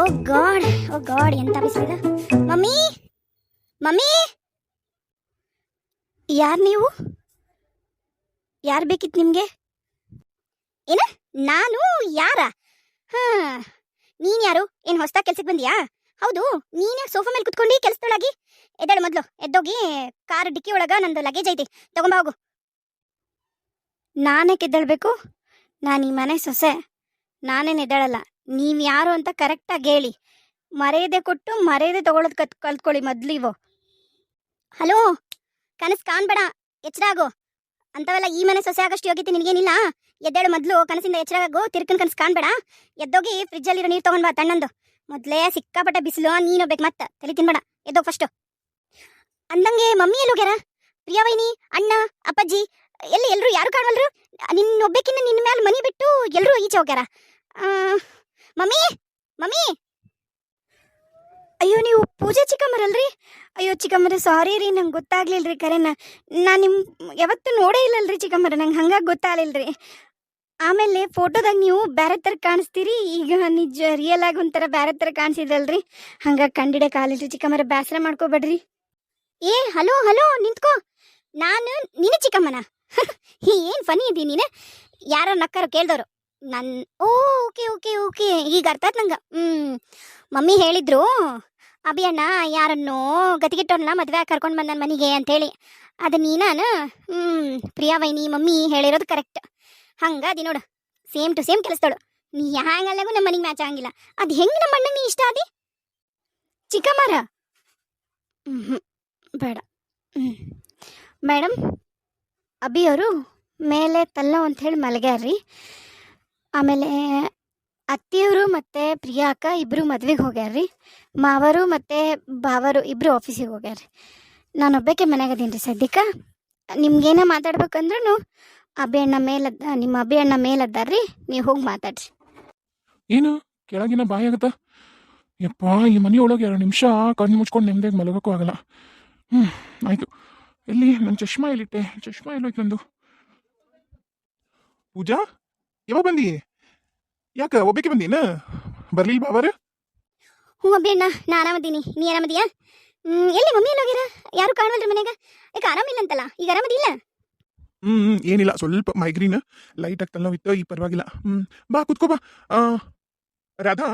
ಓ god ಓ god, ಎಂತ ಬಿಸಿಲಿದೆ mummy mummy! ಯಾರು ನೀವು? ಯಾರು ಬೇಕಿತ್ತು ನಿಮಗೆ? ಏನ? ನಾನು ಯಾರ? ಹಾಂ, ನೀನ್ ಯಾರು? ಏನ್ ಹೊಸ್ದಾಗ್ ಕೆಲ್ಸಕ್ಕೆ ಬಂದಿಯಾ? ಹೌದು, ನೀನ್ ಸೋಫಾ ಮೇಲೆ ಕುತ್ಕೊಂಡು ಕೆಲ್ಸದೊಳಗಿ? ಎದ್ದೇಳು ಮೊದ್ಲು, ಎದ್ದೋಗಿ ಕಾರ್ ಡಿಕ್ಕಿ ಒಳಗ ನಂದು ಲಗೇಜ್ ಐತಿ, ತಗೊಂಬ ಹೋಗು. ನಾನೇ ಎದ್ದೇಳ್ಬೇಕು ನಾನು ಈ ಮನೆ ಸೊಸೆ. ನಾನೇನು ಎದ್ದೇಳಲ್ಲ. ನೀವು ಯಾರು ಅಂತ ಕರೆಕ್ಟಾಗಿ ಹೇಳಿ. ಮರೆಯದೆ ಕೊಟ್ಟು ಮರೆಯದೆ ತಗೊಳ್ಳೋದು ಕತ್, ಕಲ್ತ್ಕೊಳ್ಳಿ ಮೊದ್ಲು ಇವು ಹಲೋ? ಕನಸು ಕಾಣ್ಬೇಡ ಎಚ್ಚರಾಗು ಅಂತವೆಲ್ಲ ಈ ಮನೆ ಸೊಸೆ ಆಗಷ್ಟು ಯೋಗ್ಯತೆ ನಿನಗೇನಿಲ್ಲ? ಎದ್ದೇಳು ಮೊದಲು, ಕನಸಿಂದ ಎಚ್ಚರ ಆಗು, ತಿರ್ಕನ್ ಕನಸು ಕಾಣ್ಬೇಡ. ಎದ್ದೋಗಿ ಫ್ರಿಜ್ಜಲ್ಲಿರೋ ನೀರು ತಗೊಂಡ್ ಬಾ ತಣ್ಣಂದು. ಮೊದಲೇ ಸಿಕ್ಕಾಪಟ್ಟೆ ಬಿಸಿಲು, ನೀನು ಬೇಕು ಮತ್ತೆ. ತಲೆ ತಿನ್ಬೇಡ, ಎದ್ದೋಗಿ ಫಸ್ಟ್ ಅಂದಂಗೆ ಮಮ್ಮಿ ಎಲ್ಲಿ ಹೋಗ್ಯಾರ? ಪ್ರಿಯಾವೈನಿ ಅಣ್ಣ, ಅಪ್ಪಾಜಿ, ಎಲ್ಲಿ ಎಲ್ಲರೂ ಯಾರು ಕಾಣವಲ್ರು? ನಿನ್ನ ಒಬ್ಬಕಿನ್ನ ನಿನ್ನ ಮೇಲೆ ಮನಿ ಬಿಟ್ಟು ಎಲ್ಲರೂ ಈಚೆ ಹೋಗ್ಯಾರ? Mummy mummy. ಅಯ್ಯೋ, ನೀವು ಪೂಜಾ ಚಿಕ್ಕಮ್ಮರಲ್ರಿ? ಅಯ್ಯೋ, ಚಿಕ್ಕಮ್ಮರ ಸಾರಿ ರೀ, ನಂಗೆ ಗೊತ್ತಾಗ್ಲಿಲ್ರಿ ಕರೆನ. ನಾನು ನಿಮ್ಮ ಯಾವತ್ತೂ ನೋಡೇ ಇಲ್ಲಲ್ರಿ ಚಿಕ್ಕಮ್ಮರ, ನಂಗೆ ಹಂಗಾಗಿ ರೀ ಆಮೇಲೆ ಫೋಟೋದಾಗ ನೀವು ಬೇರೆ ಥರ ಕಾಣಿಸ್ತೀರಿ, ಈಗ ನಿಜ ರಿಯಲ್ ಆಗಿ ಒಂಥರ ಬೇರೆ ಥರ ಕಾಣಿಸಿದಲ್ರಿ. ಹಂಗಾಗಿ ಆಗಲಿಲ್ಲ ಕಾಲಿಲ್ರಿ ಚಿಕ್ಕಮ್ಮರ ಬೇಸರ ಮಾಡ್ಕೋಬೇಡ್ರಿ. ಏ, ಹಲೋ ಹಲೋ, ನಿಂತ್ಕೋ. ನಾನು ನಿನ್ನ ಚಿಕ್ಕಮ್ಮನ? ಏನು ಫನಿ ಇದ್ದೀನಿ ನೀನು? ಯಾರೋ ನಕ್ಕರು ಕೇಳ್ದವ್ರು. ನನ್, ಓ, ಓಕೆ ಓಕೆ ಓಕೆ. ಈಗ ಅರ್ಥ ಆಯ್ತು ನಂಗೆ. ಹ್ಞೂ ಮಮ್ಮಿ ಹೇಳಿದ್ರು ಅಭಿ ಅಣ್ಣ ಯಾರನ್ನೋ ಗತಿಗೆಟ್ಟವ್ರನ್ನ ಮದುವೆ ಕರ್ಕೊಂಡು ಬಂದ ನನ್ನ ಮನೆಗೆ ಅಂತೇಳಿ ಅದು ನೀನಾನ? ಹ್ಞೂ ಪ್ರಿಯಾ ವೈನಿ, ಮಮ್ಮಿ ಹೇಳಿರೋದು ಕರೆಕ್ಟ್. ಹಂಗಾದಿ ನೋಡು. ಸೇಮ್ ಟು ಸೇಮ್ ಕೆಲಸದಳು ನೀ ಹ್ಯಾಂಗಲ್ಲಾಗೂ ನಮ್ಮ ಮನೆಗೆ ಮ್ಯಾಚ್ ಆಗಂಗಿಲ್ಲ. ಅದು ಹೆಂಗೆ ನಮ್ಮ ಅಣ್ಣಂಗೆ ನೀ ಇಷ್ಟ ಅದಿ ಚಿಕ್ಕಮ್ಮರ? ಹ್ಞೂ ಬೇಡ. ಹ್ಞೂ ಮೇಡಮ್ ಅಭಿ ಅವರು ಮೇಲೆ ತಲ್ಲ ಹೇಳಿ ಮಲಗ್ಯಾರ್ರಿ. ಆಮೇಲೆ ಅತ್ತಿಯವರು ಮತ್ತು ಪ್ರಿಯಾ ಅಕ್ಕ ಇಬ್ಬರು ಮದ್ವೆಗೆ ಹೋಗ್ಯಾರ್ರಿ. ಮಾವರು ಮತ್ತು ಬಾವರು ಇಬ್ಬರು ಆಫೀಸಿಗೆ ಹೋಗ್ಯಾರ್ರಿ. ನಾನು ಒಬ್ಬಾಕೆ ಮನ್ಯಾಗ ಅದೀನಿ ರೀ ಸದ್ಯಕ್ಕೆ. ನಿಮ್ಗೇನೇ ಮಾತಾಡ್ಬೇಕಂದ್ರೂ ಅಬ್ಬಿ ಅಣ್ಣ ಮೇಲದ್ದ ನಿಮ್ಮ ಅಬ್ಬಿ ಅಣ್ಣ ಮೇಲದ್ದಾರ್ರಿ ನೀವು ಹೋಗಿ ಮಾತಾಡ್ರಿ. ಏನು? ಕೆಳಗಿನ ಬಾಯಿ ಆಗತ್ತ? ಯಪ್ಪ, ಈ ಮನೆಯೊಳಗೆ ಎರಡು ನಿಮಿಷ ಕಣ್ಣು ಮುಚ್ಕೊಂಡು ನೆಮ್ಮದಿಯಾಗಿ ಮಲಗೋಕ್ಕೂ ಆಗಲ್ಲ. ಹ್ಞೂ ಆಯಿತು. ಎಲ್ಲಿ? ನನ್ನ ಚಶ್ಮಾ ಎಲ್ಲಿಟ್ಟೆ? ಚಶ್ಮಾ ಎಲ್ಲೋಯ್ತು ನಂದು. ಪೂಜಾ? ಯಾವಾಗ ಬಂದಿ? ಯಾಕ ಒಬ್ಬಕ್ಕೆ ಬಂದೀನ ಬರ್ಲಿಲ್ಲ ಬಾವರ ಹ್ಞೂ ಅಣ್ಣ ನಾ ಆರಾಮದೀನಿ ನೀ ಆರಾಮದಿಯಾ? ಎಲ್ಲಿ ಮಮ್ಮಿ ಎಲ್ಲ ಹೋಗ್ಯಾರ ಯಾರು ಕಾಣವಲ್ರಿ ಮನ್ಯಾಗ? ಯಾಕೆ ಆರಾಮಿಲ್ಲ ಅಂತಲ್ಲ ಈಗ ಆರಾಮದಿಲ್ಲ? ಹ್ಞೂ ಏನಿಲ್ಲ ಸ್ವಲ್ಪ ಮೈಗ್ರೀನ್ ಲೈಟ್ ಆಗ್ತಲ್ಲ ನೋವಿತ್ತು ಈ ಪರವಾಗಿಲ್ಲ. ಹ್ಞೂ ಬಾ ಕುತ್ಕೋ ಬಾ. ಆ, ರಾಧಾ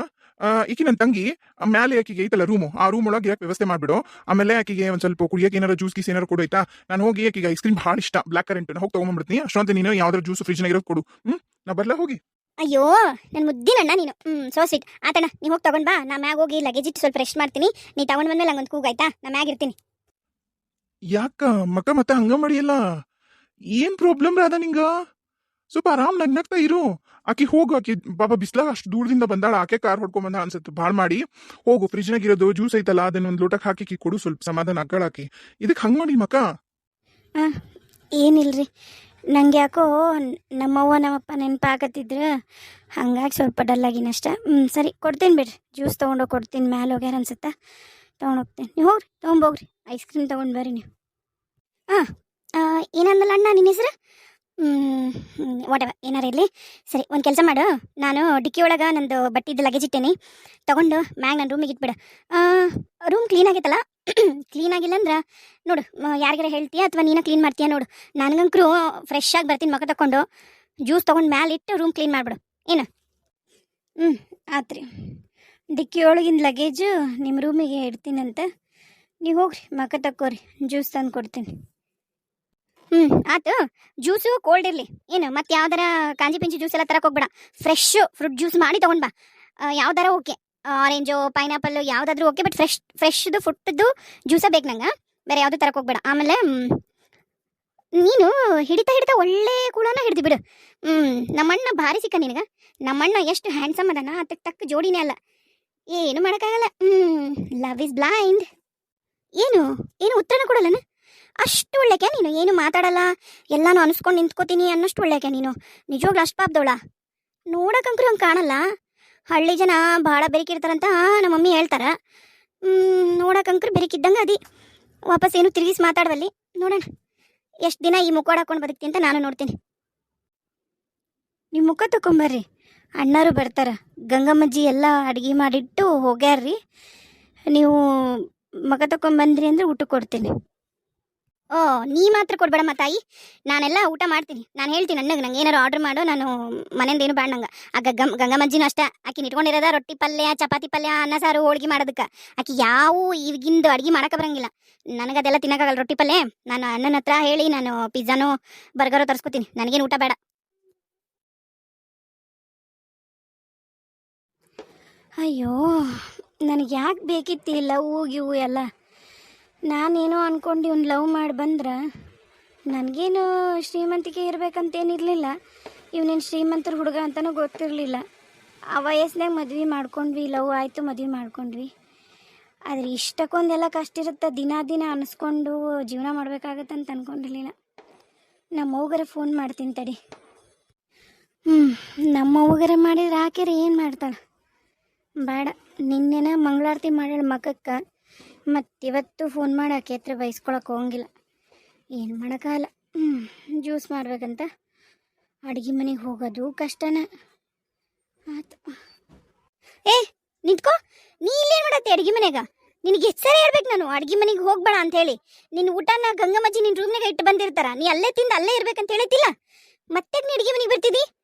ಈಕಿ ನನ್ನ ತಂಗಿ. ಮೇಲೆ ಮ್ಯಾಲೆ ಆಕಿಗೆ ಐತಲ್ಲ ರೂಮು ಆ ರೂಮ್ ಒಳಗೆ ಯಾಕೆ ವ್ಯವಸ್ಥೆ ಮಾಡಿಬಿಡು. ಆಮೇಲೆ ಆಕಿಗೆ ಒಂದು ಸ್ವಲ್ಪ ಕುಡಿಯೋಕೆ ಏನಾರು ಜ್ಯೂಸ್ ಗೀಸ್ ಏನಾರು ಕೊಡು ಆಯ್ತಾ? ನಾನು ಹೋಗಿ ಆಕಿಗೆ ಐಸ್ ಕ್ರೀಮ್ ಭಾಳ ಇಷ್ಟ. ಬ್ಲಾಕ್ ಕರೆಂಟ್ ಹೋಗಿ ತೊಗೊಂಡ್ಬಿಡ್ತೀನಿ ಅಷ್ಟೊಂದು ನೀನು ಯಾವ್ದಾರು ಜ್ಯೂಸ್ ಫ್ರಿಜ್ನಾಗ ಇರೋದು ಕೊಡು. ಹ್ಞೂ ನಾ ಬರ್ಲಾ? ಹೋಗಿ. ಅಯ್ಯೋ ನನ್ನ ಮುದ್ದಿನಣ್ಣ ನೀನು. ಹ್ಞೂ ಸೋ ಸ್ವೀಟ್ ಆತಣ್ಣ ನೀವು ಹೋಗಿ ತಗೊಂಡ್ ಬಾ. ನಾ ಮ್ಯಾಗ ಹೋಗಿ ಲಗೇಜ್ ಇಟ್ಟು ಸ್ವಲ್ಪ ರೆಸ್ಟ್ ಮಾಡ್ತೀನಿ. ನೀ ತಗೊಂಡ್ ಬಂದ್ಮೇಲೆ ನಂಗೊಂದು ಕೂಗಾಯ್ತಾ ನಾ ಮ್ಯಾಗ ಇರ್ತೀನಿ. ಯಾಕ? ಮಕ್ಕ ಮತ್ತೆ ಹಂಗ ಮಾಡಿಯಲ್ಲ? ಏನ್ ಪ್ರಾಬ್ಲಮ್ ರಾಧಾ ನಿಂಗ? ಸ್ವಲ್ಪ ಆರಾಮ್ ನಗ್ನಗ್ತಾ ಇರು. ಆಕಿ ಹೋಗು, ಆಕಿ ಬಾಬಾ ಬಿಸ್ಲಾಗ ಅಷ್ಟು ದೂರದಿಂದ ಬಂದಾಳ. ಆಕೆ ಕಾರ್ ಹೊಡ್ಕೊಂಡ್ ಬಂದಾಳ ಅನ್ಸುತ್ತೆ. ಭಾಳ ಮಾಡಿ ಹೋಗು ಫ್ರಿಜ್ನಾಗ ಇರೋದು ಜ್ಯೂಸ್ ಐತಲ್ಲ, ಅದನ್ನ ಒಂದು ಲೋಟಕ್ಕೆ ಹಾಕಿ ಕೊಡು, ಸ್ವಲ್ಪ ಸಮಾಧಾನ ಆಕಿ. ಇದಕ್ಕೆ ಹಂಗ್ ಮಾಡಿ ಮಕ್ಕ? ಏನಿಲ್ರಿ. ನಂಗೆ ಯಾಕೋ ನಮ್ಮವ್ವ, ನಮ್ಮಪ್ಪ ನೆನಪಾಗತ್ತಿದ್ರು. ಹಂಗಾಗಿ ಸ್ವಲ್ಪ ಡಲ್ ಆಗಿನಷ್ಟ ಹ್ಞೂ ಸರಿ, ಕೊಡ್ತೀನಿ ಬಿಡ್ರಿ. ಜ್ಯೂಸ್ ತೊಗೊಂಡೋಗಿ ಕೊಡ್ತೀನಿ. ಮ್ಯಾಲ ಹೋಗ್ಯಾರ ಅನ್ಸುತ್ತಾ? ತೊಗೊಂಡೋಗ್ತೀನಿ ನೀವು ಹೋಗ್ರಿ ತೊಗೊಂಬೋಗ್ರಿ ಐಸ್ ಕ್ರೀಮ್ ತೊಗೊಂಡು ಬರ್ರಿ ನೀವು. ಹಾಂ ಏನಂದಲ್ಲ ಅಣ್ಣ ನಿನ್ನ ಹೆಸರು? ವಾಟ್ ಎವರ್ ಏನಾರ ಇರಲಿ. ಸರಿ, ಒಂದು ಕೆಲಸ ಮಾಡು. ನಾನು ಡಿಕ್ಕಿ ಒಳಗೆ ನಂದು ಬಟ್ಟಿದ್ದು ಲಗೇಜ್ ಇಟ್ಟೇನಿ. ತೊಗೊಂಡು ಮ್ಯಾಗ ನನ್ನ ರೂಮಿಗೆ ಇಟ್ಬಿಡು. ರೂಮ್ ಕ್ಲೀನ್ ಆಗೈತಲ್ಲ? ಕ್ಲೀನ್ ಆಗಿಲ್ಲ ಅಂದ್ರೆ ನೋಡು ಯಾರಿಗಾರ ಹೇಳ್ತೀಯ ಅಥವಾ ನೀನು ಕ್ಲೀನ್ ಮಾಡ್ತೀಯ ನೋಡು. ನನಗಂಕರು ಫ್ರೆಶ್ ಆಗಿ ಬರ್ತೀನಿ ಮಗ ತಗೊಂಡು ಜ್ಯೂಸ್ ತೊಗೊಂಡು ಮ್ಯಾಲೆ ಇಟ್ಟು ರೂಮ್ ಕ್ಲೀನ್ ಮಾಡಿಬಿಡು. ಏನು? ಹ್ಞೂ ಆತ್ರಿ. ಡಿಕ್ಕಿ ಒಳಗಿನ ಲಗೇಜು ನಿಮ್ಮ ರೂಮಿಗೆ ಇಡ್ತೀನಂತ. ನೀವು ಹೋಗ್ರಿ, ಮಕ ತಕ್ಕೋರಿ. ಜ್ಯೂಸ್ ತಂದು ಕೊಡ್ತೀನಿ. ಹ್ಞೂ ಆತು ಜ್ಯೂಸು ಕೋಲ್ಡ್ ಇರಲಿ. ಏನು, ಮತ್ತೆ ಯಾವ್ದಾರ ಕಾಂಜಿ ಪಿಂಜಿ ಜ್ಯೂಸ್ ಎಲ್ಲ ತರಕ್ಕೆ ಹೋಗ್ಬೇಡ. ಫ್ರೆಶ್ ಫ್ರೂಟ್ ಜ್ಯೂಸ್ ಮಾಡಿ ತೊಗೊಂಡು ಬಾ. ಯಾವ್ದಾರ ಓಕೆ ಆರೆಂಜು ಪೈನಾಪಲ್ಲು ಯಾವುದಾದ್ರೂ ಓಕೆ ಬಟ್ ಫ್ರೆಶ್ ಫ್ರೆಶ್ದು ಫುಟ್ಟದ್ದು ಜ್ಯೂಸ ಬೇಕು ನಂಗೆ. ಬೇರೆ ಯಾವುದು ತರಕ್ಕೆ ಹೋಗ್ಬೇಡ. ಆಮೇಲೆ ನೀನು ಹಿಡಿತಾ ಹಿಡಿತಾ ಒಳ್ಳೆ ಕೂಳನ ಹಿಡ್ದು ಬಿಡು. ಹ್ಞೂ ನಮ್ಮಣ್ಣ ಭಾರಿ ಸಿಕ್ಕ ನಿನಗೆ. ನಮ್ಮಣ್ಣ ಎಷ್ಟು ಹ್ಯಾಂಡ್ಸಮ್ ಅದಾನ. ಅದಕ್ಕೆ ತಕ್ಕ ಜೋಡಿನೇ ಅಲ್ಲ. ಏನು ಮಾಡೋಕ್ಕಾಗಲ್ಲ. ಹ್ಞೂ ಲವ್ ಇಸ್ ಬ್ಲೈಂಡ್ ಏನು ಏನು ಉತ್ತರನ ಕೊಡಲ್ಲನ? ಅಷ್ಟು ಒಳ್ಳೆಕೆ ನೀನು, ಏನು ಮಾತಾಡಲ್ಲ. ಎಲ್ಲಾನು ಅನಿಸ್ಕೊಂಡು ನಿಂತ್ಕೋತೀನಿ ಅನ್ನೋಷ್ಟು ಒಳ್ಳೆಕೆ ನೀನು. ನಿಜವಾಗ್ಲೂ ಅಷ್ಟು ಪಾಪದವಳ. ನೋಡಕ್ಕಂಕ್ರು ಹಂಗೆ ಕಾಣಲ್ಲ. ಹಳ್ಳಿ ಜನ ಭಾಳ ಬೆರಿಕಿರ್ತಾರಂತ ನಮ್ಮ ಮಮ್ಮಿ ಹೇಳ್ತಾರ ನೋಡಕ್ಕಂಕ್ರು ಬೆರಿಕಿದ್ದಂಗೆ ಅದಿ. ವಾಪಸ್ ಏನು ತಿರುಗಿಸಿ ಮಾತಾಡವಲ್ಲಿ. ನೋಡೋಣ. ಎಷ್ಟು ದಿನ ಈ ಮುಖ ಹಾಕೊಂಡು ಬದುಕ್ತಿ ಅಂತ ನಾನು ನೋಡ್ತೀನಿ. ನಿಮ್ಮ ಮುಖ ತಗೊಂಬರ್ರಿ ಅಣ್ಣಾರು ಬರ್ತಾರ. ಗಂಗಮ್ಮಜ್ಜಿ ಎಲ್ಲ ಅಡುಗೆ ಮಾಡಿಟ್ಟು ಹೋಗ್ಯಾರ್ರಿ. ನೀವು ಮಗ ತಗೊಂಬಂದ್ರಿ ಅಂದ್ರೆ ಊಟ ಕೊಡ್ತೀನಿ. ಓ, ನೀ ಮಾತ್ರ ಕೊಡ್ಬೇಡಮ್ಮ ತಾಯಿ. ನಾನೆಲ್ಲ ಊಟ ಮಾಡ್ತೀನಿ. ನಾನು ಹೇಳ್ತೀನಿ ಅಣ್ಣಗೆ, ನಂಗೆ ಏನಾರು ಆರ್ಡರ್ ಮಾಡು. ನಾನು ಮನೆಯಿಂದ ಏನು ಬೇಡ ನಂಗೆ. ಆ ಗಂಗಮ್ ಗಂಗಮ್ಮಜ್ಜಿನೂ ಅಷ್ಟೇ. ಆಕಿ ಇಟ್ಕೊಂಡಿರೋದ ರೊಟ್ಟಿ ಪಲ್ಯ, ಚಪಾತಿ ಪಲ್ಯ, ಅನ್ನ ಸಾರು, ಹೋಳ್ಗೆ ಮಾಡೋದಕ್ಕೆ. ಆಕಿ ಯಾವ ಈಗಿಂದು ಅಡುಗೆ ಮಾಡೋಕೆ ಬರಂಗಿಲ್ಲ. ನನಗೆ ಅದೆಲ್ಲ ತಿನ್ನೋಕ್ಕಾಗಲ್ಲ ರೊಟ್ಟಿ ಪಲ್ಯ. ನಾನು ಅಣ್ಣನ ಹತ್ರ ಹೇಳಿ ನಾನು ಪಿಜ್ಜಾನೋ, ಬರ್ಗರೋ ತರಿಸ್ಕೊತೀನಿ. ನನಗೇನು ಊಟ ಬೇಡ. ಅಯ್ಯೋ ನನಗೆ ಯಾಕೆ ಬೇಕಿತ್ತಿಲ್ಲ ಲವ್, ಗಿವು ಎಲ್ಲ? ನಾನೇನೋ ಅನ್ಕೊಂಡು ಇವ್ನು ಲವ್ ಮಾಡಿ ಬಂದ್ರೆ, ನನಗೇನು ಶ್ರೀಮಂತಿಕೆ ಇರಬೇಕಂತೇನಿರಲಿಲ್ಲ. ಇವನೇನು ಶ್ರೀಮಂತರ ಹುಡುಗ ಅಂತಲೂ ಗೊತ್ತಿರಲಿಲ್ಲ. ಆ ವಯಸ್ಸಿನಾಗ ಮದ್ವೆ ಮಾಡ್ಕೊಂಡ್ವಿ ಲವ್ ಆಯಿತು, ಮದ್ವೆ ಮಾಡ್ಕೊಂಡ್ವಿ. ಆದರೆ ಇಷ್ಟಕ್ಕೊಂದೆಲ್ಲ ಕಷ್ಟ ಇರುತ್ತೆ ದಿನ ದಿನ ಅನಿಸ್ಕೊಂಡು ಜೀವನ ಮಾಡಬೇಕಾಗತ್ತೆ ಅಂತ ಅಂದ್ಕೊಂಡಿರಲಿಲ್ಲ ನಮ್ಮ ಅವ್ಗರ ಫೋನ್ ಮಾಡ್ತೀನಿ ತಡಿ. ಹ್ಞೂ ನಮ್ಮ ಅವ್ಗರ ಮಾಡಿದ್ರೆ ಆಕೆರೆ ಏನು ಮಾಡ್ತಾಳೆ? ಬೇಡ, ನಿನ್ನೆನ ಮಂಗಳಾರತಿ ಮಾಡ್ಯಾಳ ಮಗಕ್ಕೆ ಮತ್ತು ಇವತ್ತು ಫೋನ್ ಮಾಡಿ, ಆಕೆ ಹತ್ರ ಬೈಸ್ಕೊಳಕ್ಕೆ ಹೋಗಂಗಿಲ್ಲ. ಏನು ಮಾಡೋಕ್ಕಾಗಲ್ಲ. ಹ್ಞೂ ಜ್ಯೂಸ್ ಮಾಡ್ಬೇಕಂತ. ಅಡುಗೆ ಮನೆಗೆ ಹೋಗೋದು ಕಷ್ಟನ. ಆಯ್ತು. ಏ, ನಿಂತ್ಕೋ. ನೀ ಇಲ್ಲೇನು ಮಾಡತ್ತೆ ಅಡುಗೆ ಮನೆಗ? ನಿನಗೆ ಎಷ್ಟು ಸರಿ ನಾನು? ಅಡುಗೆ ಮನೆಗೆ ಹೋಗ್ಬೇಡ ಅಂತ ಹೇಳಿ. ನಿನ್ನ ಊಟನ ಗಂಗಮ್ಮಜ್ಜಿ ನಿನ್ನ ರೂಮ್ನಾಗ ಇಟ್ಟು ಬಂದಿರ್ತಾರ. ನೀ ಅಲ್ಲೇ ತಿಂದು ಅಲ್ಲೇ ಇರ್ಬೇಕಂತ ಹೇಳತ್ತಿಲ್ಲ ಮತ್ತೆ ನೀ ಅಡುಗೆ ಮನೆಗೆ ಬರ್ತಿದ್ದಿ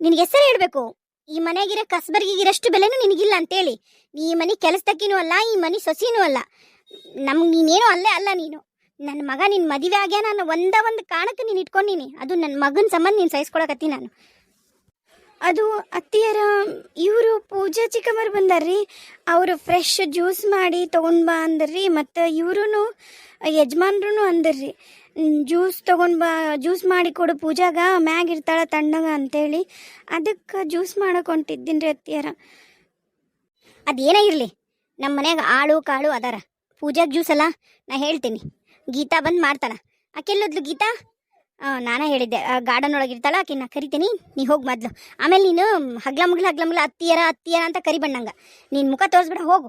ನಿನಗೆ ಹೆಸರು ಹೇಳ್ಬೇಕು? ಈ ಮನೆಗಿರೋ ಕಸ್ಬರ್ಗಿಗಿರಷ್ಟು ಬೆಲೆನೂ ನಿನಗಿಲ್ಲ ಅಂತೇಳಿ. ನೀ ಈ ಮನೆ ಕೆಲಸದಕ್ಕಿನೂ ಅಲ್ಲ, ಈ ಮನೆ ಸೊಸಿನೂ ಅಲ್ಲ. ನಮ್ಗೆ ನೀನೇನು ಅಲ್ಲೇ ಅಲ್ಲ ನೀನು. ನನ್ನ ಮಗ ನಿನ್ನ ಮದುವೆ ಆಗ್ಯ ನಾನು ಒಂದ ಒಂದು ಕಾರಣಕ್ಕೆ ನೀನು ಇಟ್ಕೊಂಡಿನಿ. ಅದು ನನ್ನ ಮಗನ ಸಂಬಂಧ ನೀನು ಸಹಿಸ್ಕೊಳಕತ್ತಿ ನಾನು. ಅದು ಅತ್ತಿಯರ, ಇವರು ಪೂಜಾ ಚಿಕ್ಕಮ್ಮರು ಬಂದಾರ್ರಿ. ಅವರು ಫ್ರೆಶ್ ಜ್ಯೂಸ್ ಮಾಡಿ ತೊಗೊಂಡು ಬಾ ಅಂದರ್ರಿ ಮತ್ತು ಇವ್ರೂ ಯಜಮಾನ್ರು ಅಂದರ್ರಿ ಜ್ಯೂಸ್ ತೊಗೊಂಡು ಬಾ ಜ್ಯೂಸ್ ಮಾಡಿ ಕೊಡು ಪೂಜಾಗ, ಮ್ಯಾಗ ಇರ್ತಾಳ ತಣ್ಣಗ ಅಂತೇಳಿ. ಅದಕ್ಕೆ ಜ್ಯೂಸ್ ಮಾಡಕ್ಕೆ ರೀ ಅತ್ತಿಯರ. ಅದೇನೇ ಇರಲಿ ನಮ್ಮ ಮನ್ಯಾಗ ಆಳು ಕಾಳು ಅದಾರ. ಪೂಜಾಗ ಜ್ಯೂಸ್ ಅಲ್ಲ, ನಾ ಹೇಳ್ತೀನಿ. ಗೀತಾ ಬಂದು ಮಾಡ್ತಾಳ. ಆಕೆಲ್ಲೋದ್ಲು ಗೀತಾ? ನಾನೇ ಹೇಳಿದ್ದೆ. ಗಾರ್ಡನ್ ಒಳಗೆ ಇರ್ತಾಳ ಆಕಿನ ಕರಿತೀನಿ. ನೀ ಹೋಗಿ ಮೊದ್ಲು. ಆಮೇಲೆ ನೀನು ಹಗ್ಲ ಮುಗ್ಲ ಹಗ್ಲ ಮುಗ್ಲ ಅತ್ತಿಯರ ಅತ್ತಿಯರ ಅಂತ ಕರಿಬಣ್ಣಂಗ. ನೀನು ಮುಖ ತೋರಿಸ್ಬಿಡ, ಹೋಗು.